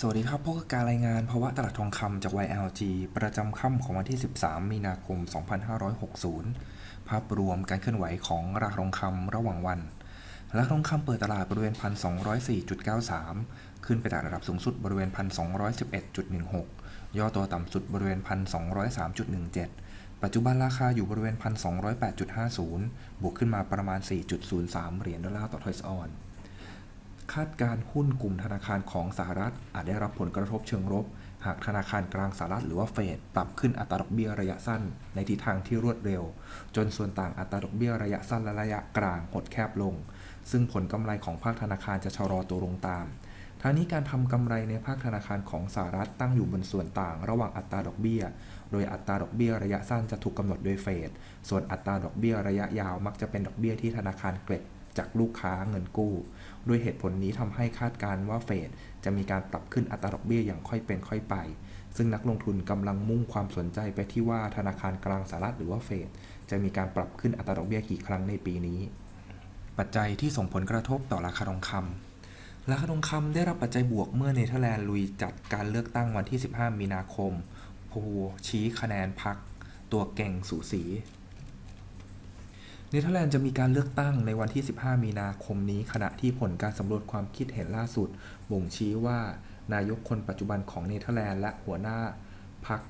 สวัสดีครับพบกับการรายงานภาวะตลาดทองคำจาก YLG ประจำค่ำของวันที่ 13 มีนาคม 2560 ภาพรวมการเคลื่อนไหวของราคาทองคำระหว่างวันราคาทองคำเปิดตลาดบริเวณ 1,204.93 ขึ้นไปแต่ระดับสูงสุดบริเวณ 1,211.16 ย่อตัวต่ำสุดบริเวณ 1,203.17 ปัจจุบันราคาอยู่บริเวณ 1,208.50 บวกขึ้นมาประมาณ 4.03 เหรียญดอลลาร์ต่อทอยส์ออน คาดการหุ้นกลุ่มธนาคารของสหรัฐ อาจได้รับผลกระทบเชิงลบหากธนาคารกลางสหรัฐหรือว่าเฟดปรับขึ้นอัตราดอกเบี้ยระยะสั้นในทิศทางที่รวดเร็ว จนส่วนต่างอัตราดอกเบี้ยระยะสั้นและระยะกลางหดแคบลง ซึ่งผลกำไรของภาคธนาคารจะชะลอตัวลงตามทั้งนี้การทำกำไรในภาคธนาคารของสหรัฐตั้งอยู่บนส่วนต่างระหว่างอัตราดอกเบี้ย โดยอัตราดอกเบี้ยระยะสั้นจะถูกกำหนดโดยเฟด ส่วนอัตราดอกเบี้ยระยะยาวมักจะเป็นดอกเบี้ยที่ธนาคารเก็บ จากลูกค้าเงินกู้ ด้วยเหตุผลนี้ทำให้คาดการณ์ว่าเฟดจะมีการปรับขึ้นอัตราดอกเบี้ยอย่างค่อยเป็นค่อยไป ซึ่งนักลงทุนกำลังมุ่งความสนใจไปที่ว่าธนาคารกลางสหรัฐหรือว่าเฟดจะมีการปรับขึ้นอัตราดอกเบี้ยกี่ครั้งในปีนี้ ปัจจัยที่ส่งผลกระทบต่อราคาทองคำราคาทองคำได้รับปัจจัยบวกเมื่อเนเธอร์แลนด์ลุยจัดการเลือกตั้งวันที่ 15 มีนาคม โพชี้คะแนนพรรคตัวเก่งสูสี เนเธอร์แลนด์จะมีการเลือกตั้งในวันที่ 15 มีนาคมนี้ ขณะที่ผลการสำรวจความคิดเห็นล่าสุด บ่งชี้ว่านายกคนปัจจุบันของเนเธอร์แลนด์และหัวหน้าพรรค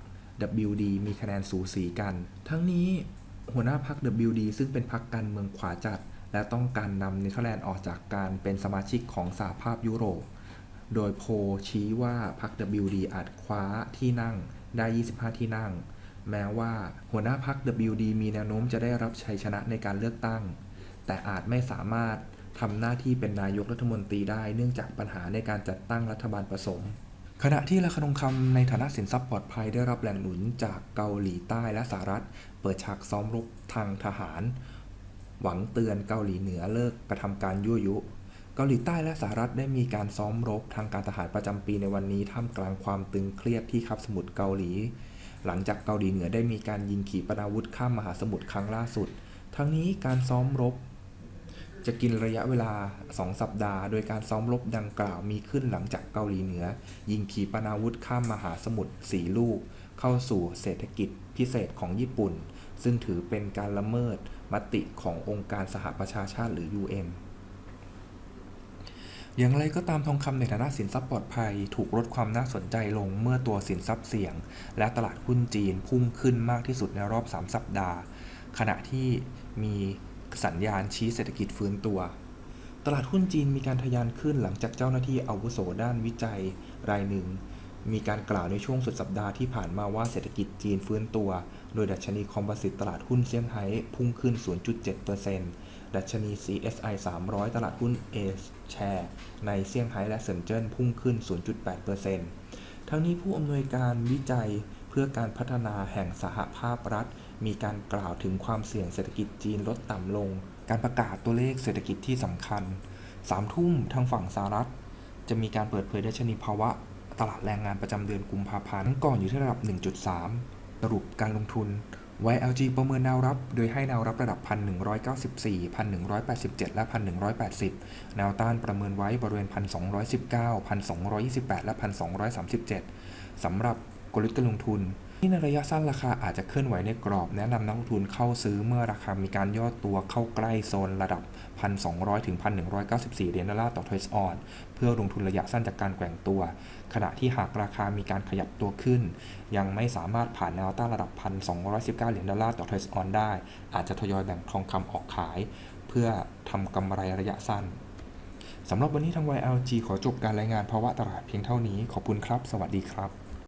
WD มีคะแนนสูสีกัน ทั้งนี้หัวหน้าพรรค WD ซึ่งเป็นพรรคการเมืองขวาจัด และต้องการนำเนเธอร์แลนด์ออกจากการเป็นสมาชิกของสหภาพยุโรป โดยโพชี้ว่าพรรค WD อาจคว้าที่นั่งได้ 25 ที่นั่ง แม้ว่าหัวหน้าพรรค WD มีแนวโน้มจะได้รับชัยชนะในการเลือกตั้ง แต่อาจไม่สามารถทำหน้าที่เป็นนายกรัฐมนตรีได้เนื่องจากปัญหาในการจัดตั้งรัฐบาลผสม ขณะที่ราคาทองคำในฐานะสินทรัพย์ปลอดภัยได้รับแรงหนุนจากเกาหลีใต้และสหรัฐ เปิดฉากซ้อมรบทางทหาร หวังเตือนเกาหลีเหนือเลิกกระทำการยั่วยุเกาหลีใต้และสหรัฐได้มีการซ้อมรบทางการทหารประจำปีในวันนี้ท่ามกลางความตึงเครียดที่คาบสมุทรเกาหลี หลังจากเกาหลีเหนือได้มีการยิงขีปนาวุธข้ามมหาสมุทรครั้งล่าสุด ทั้งนี้การซ้อมรบ จะกินระยะเวลา 2 สัปดาห์ โดยการซ้อมรบดังกล่าวมีขึ้นหลังจากเกาหลีเหนือ ยิงขีปนาวุธข้ามมหาสมุทรสีลูก เข้าสู่เศรษฐกิจพิเศษของญี่ปุ่น ซึ่งถือเป็นการละเมิดมติขององค์การสหประชาชาติหรือ UN อย่างไรก็ตามทองคำในฐานะสินทรัพย์ปลอดภัย ถูกลดความน่าสนใจลงเมื่อตัวสินทรัพย์เสี่ยง และตลาดหุ้นจีนพุ่งขึ้นมากที่สุดในรอบ 3 สัปดาห์ ขณะที่มีสัญญาณชี้เศรษฐกิจฟื้นตัว ตลาดหุ้นจีนมีการทะยานขึ้นหลังจากเจ้าหน้าที่อาวุโสด้านวิจัยรายหนึ่ง มีการกล่าวในช่วงสุดสัปดาห์ที่ผ่านมาว่าเศรษฐกิจจีนฟื้นตัว โดยดัชนีคอมโพสิตตลาดหุ้นเซี่ยงไฮ้พุ่งขึ้น 0.7% ดัชนี CSI 300 ตลาดหุ้น A Share ในเซี่ยงไฮ้และเซินเจิ้นพุ่งขึ้น 0.8%ทั้งนี้ผู้อำนวยการวิจัยเพื่อการพัฒนาแห่งสหภาพรัฐ มีการกล่าวถึงความเสี่ยงเศรษฐกิจจีนลดต่ำลง การประกาศตัวเลขเศรษฐกิจที่สำคัญ 3 ทุ่มทางฝั่งสหรัฐ จะมีการเปิดเผยดัชนีภาวะ ตลาดแรงงานประจำเดือนกุมภาพันธ์ก่อนอยู่ที่ระดับ 1.3 สรุปการลงทุน YLG ประเมินแนวรับ โดยให้แนวรับระดับ 1,194 1,187 และ 1,180 แนวต้านประเมินไว้บริเวณ 1,219 1,228 และ 1,237 สำหรับกลยุทธ์การลงทุน ที่ในระยะสั้นราคาอาจจะเคลื่อนไหวในกรอบ แนะนำนักลงทุนเข้าซื้อเมื่อราคามีการย่อตัวเข้าใกล้โซนระดับ 1,200 ถึง 1,194 เหรียญดอลลาร์ต่อทอยส์ออน เพื่อลงทุนระยะสั้นจากการแกว่งตัว ขณะที่หากราคามีการขยับตัวขึ้น ยังไม่สามารถผ่านแนวต้านระดับ 1,219 เหรียญดอลลาร์ต่อทอยส์ออนได้ อาจจะทยอยแบ่งทองคำออกขาย เพื่อทำกำไรระยะสั้นสำหรับวันนี้ทาง YLG ขอจบการรายงานภาวะตลาดเพียงเท่านี้ ขอบคุณครับ สวัสดีครับ